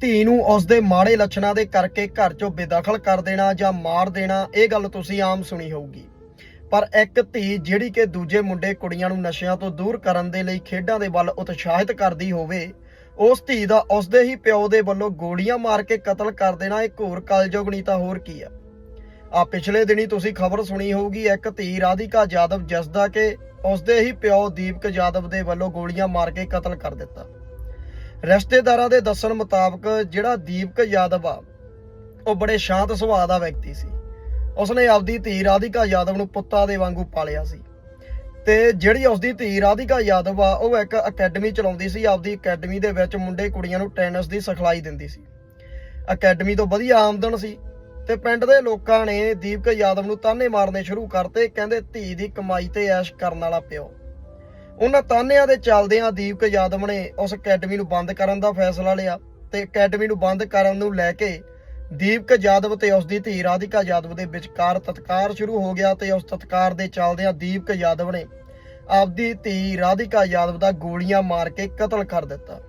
ਧੀ ਨੂੰ ਉਸ ਦੇ ਮਾੜੇ ਲੱਛਣਾਂ ਦੇ ਕਰਕੇ ਘਰ ਚੋਂ ਬੇਦਖਲ ਕਰ ਦੇਣਾ ਜਾਂ ਮਾਰ ਦੇਣਾ, ਇਹ ਗੱਲ ਤੁਸੀਂ ਆਮ ਸੁਣੀ ਹੋਊਗੀ। ਪਰ ਇੱਕ ਧੀ ਜਿਹੜੀ ਕਿ ਦੂਜੇ ਮੁੰਡੇ ਕੁੜੀਆਂ ਨੂੰ ਨਸ਼ਿਆਂ ਤੋਂ ਦੂਰ ਕਰਨ ਦੇ ਲਈ ਖੇਡਾਂ ਦੇ ਵੱਲ ਉਤਸ਼ਾਹਿਤ ਕਰਦੀ ਹੋਵੇ, ਉਸ ਧੀ ਦਾ ਉਸਦੇ ਹੀ ਪਿਓ ਦੇ ਵੱਲੋਂ ਗੋਲੀਆਂ ਮਾਰ ਕੇ ਕਤਲ ਕਰ ਦੇਣਾ ਇੱਕ ਹੋਰ ਕਲਯੁਗ ਤਾਂ ਹੋਰ ਕੀ ਆ। ਆ ਪਿਛਲੇ ਦਿਨੀ ਤੁਸੀਂ ਖਬਰ ਸੁਣੀ ਹੋਊਗੀ, ਇੱਕ ਧੀ ਰਾਧਿਕਾ ਯਾਦਵ ਜਿਸ ਦਾ ਕਿ ਉਸਦੇ ਹੀ ਪਿਓ ਦੀਪਕ ਯਾਦਵ ਦੇ ਵੱਲੋਂ ਗੋਲੀਆਂ ਮਾਰ ਕੇ ਕਤਲ ਕਰ ਦਿੱਤਾ। ਰਿਸ਼ਤੇਦਾਰਾਂ ਦੇ ਦੱਸਣ ਮੁਤਾਬਕ ਜਿਹੜਾ ਦੀਪਕ ਯਾਦਵ ਆ, ਉਹ ਬੜੇ ਸ਼ਾਂਤ ਸੁਭਾਅ ਦਾ ਵਿਅਕਤੀ ਸੀ। ਉਸਨੇ ਆਪਦੀ ਧੀ ਰਾਧਿਕਾ ਯਾਦਵ ਨੂੰ ਪੁੱਤਾਂ ਦੇ ਵਾਂਗੂ ਪਾਲਿਆ ਸੀ। ਤੇ ਜਿਹੜੀ ਉਸਦੀ ਧੀ ਰਾਧਿਕਾ ਯਾਦਵ ਆ, ਉਹ ਇੱਕ ਅਕੈਡਮੀ ਚਲਾਉਂਦੀ ਸੀ। ਆਪਦੀ ਅਕੈਡਮੀ ਦੇ ਵਿੱਚ ਮੁੰਡੇ ਕੁੜੀਆਂ ਨੂੰ ਟੈਨਿਸ ਦੀ ਸਿਖਲਾਈ ਦਿੰਦੀ ਸੀ। ਅਕੈਡਮੀ ਤੋਂ ਵਧੀਆ ਆਮਦਨ ਸੀ ਤੇ ਪਿੰਡ ਦੇ ਲੋਕਾਂ ਨੇ ਦੀਪਕ ਯਾਦਵ ਨੂੰ ਤਾਨੇ ਮਾਰਨੇ ਸ਼ੁਰੂ ਕਰਤੇ। ਕਹਿੰਦੇ ਧੀ ਦੀ ਕਮਾਈ ਤੇ ਐਸ਼ ਕਰਨ ਵਾਲਾ ਪਿਓ। ਉਹਨਾਂ ਤਾਨਿਆਂ ਦੇ ਚੱਲਦਿਆਂ ਦੀਪਕ ਯਾਦਵ ਨੇ ਉਸ ਅਕੈਡਮੀ ਨੂੰ ਬੰਦ ਕਰਨ ਦਾ ਫੈਸਲਾ ਲਿਆ ਤੇ ਅਕੈਡਮੀ ਨੂੰ ਬੰਦ ਕਰਨ ਨੂੰ ਲੈ ਕੇ ਦੀਪਕ ਯਾਦਵ ਤੇ ਉਸ ਦੀ ਧੀ ਰਾਧਿਕਾ ਯਾਦਵ ਦੇ ਵਿਚਕਾਰ ਤਤਕਾਰ ਸ਼ੁਰੂ ਹੋ ਗਿਆ ਤੇ ਉਸ ਤਤਕਾਰ ਦੇ ਚੱਲਦਿਆਂ ਦੀਪਕ ਯਾਦਵ ਨੇ ਆਪਦੀ ਧੀ ਰਾਧਿਕਾ ਯਾਦਵ ਦਾ ਗੋਲੀਆਂ ਮਾਰ ਕੇ ਕਤਲ ਕਰ ਦਿੱਤਾ।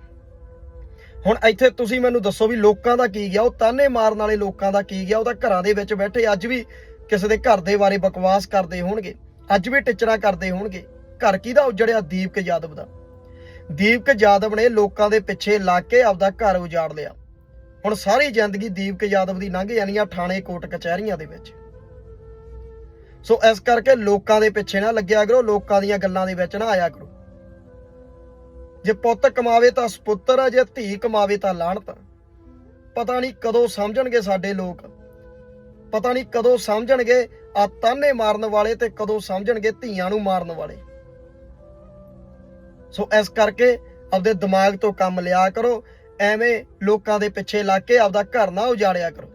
ਹੁਣ ਇੱਥੇ ਤੁਸੀਂ ਮੈਨੂੰ ਦੱਸੋ ਵੀ ਲੋਕਾਂ ਦਾ ਕੀ ਗਿਆ, ਉਹ ਤਾਨੇ ਮਾਰਨ ਵਾਲੇ ਲੋਕਾਂ ਦਾ ਕੀ ਗਿਆ ਉਹ ਤਾਂ ਘਰਾਂ ਦੇ ਵਿੱਚ ਬੈਠੇ ਅੱਜ ਵੀ ਕਿਸੇ ਦੇ ਘਰ ਦੇ ਬਾਰੇ ਬਕਵਾਸ ਕਰਦੇ ਹੋਣਗੇ, ਅੱਜ ਵੀ ਟਿਚਰਾ ਕਰਦੇ ਹੋਣਗੇ। ਘਰ ਕਿਹਦਾ ਉਜੜਿਆ? ਦੀਪਕ ਯਾਦਵ ਦਾ। ਦੀਪਕ ਯਾਦਵ ਨੇ ਲੋਕਾਂ ਦੇ ਪਿੱਛੇ ਲੱਗ ਕੇ ਆਪਦਾ ਘਰ ਉਜਾੜ ਲਿਆ। ਹੁਣ ਸਾਰੀ ਜ਼ਿੰਦਗੀ ਦੀਪਕ ਯਾਦਵ ਦੀ ਲੰਘ ਜਾਣੀ ਆ ਥਾਣੇ ਕੋਟ ਕਚਹਿਰੀਆਂ ਦੇ ਵਿੱਚ। ਸੋ ਇਸ ਕਰਕੇ ਲੋਕਾਂ ਦੇ ਪਿੱਛੇ ਨਾ ਲੱਗਿਆ ਕਰੋ, ਲੋਕਾਂ ਦੀਆਂ ਗੱਲਾਂ ਦੇ ਵਿੱਚ ਨਾ ਆਇਆ ਕਰੋ। ਜੇ ਪੁੱਤ ਕਮਾਵੇ ਤਾਂ ਸੁਪੁੱਤਰ ਆ, ਜੇ ਧੀ ਕਮਾਵੇ ਤਾਂ ਲਾਹਣਤ ਪਤਾ ਨਹੀਂ ਕਦੋਂ ਸਮਝਣਗੇ ਸਾਡੇ ਲੋਕ। ਪਤਾ ਨਹੀਂ ਕਦੋਂ ਸਮਝਣਗੇ ਆ ਤਾਨੇ ਮਾਰਨ ਵਾਲੇ ਤੇ ਕਦੋਂ ਸਮਝਣਗੇ ਧੀਆਂ ਨੂੰ ਮਾਰਨ ਵਾਲੇ। ਸੋ ਇਸ ਕਰਕੇ ਆਪਦੇ ਦਿਮਾਗ ਤੋਂ ਕੰਮ ਲਿਆ ਕਰੋ, ਐਵੇਂ ਲੋਕਾਂ ਦੇ ਪਿੱਛੇ ਲੱਗ ਕੇ ਆਪਦਾ ਘਰ ਨਾ ਉਜਾੜਿਆ ਕਰੋ।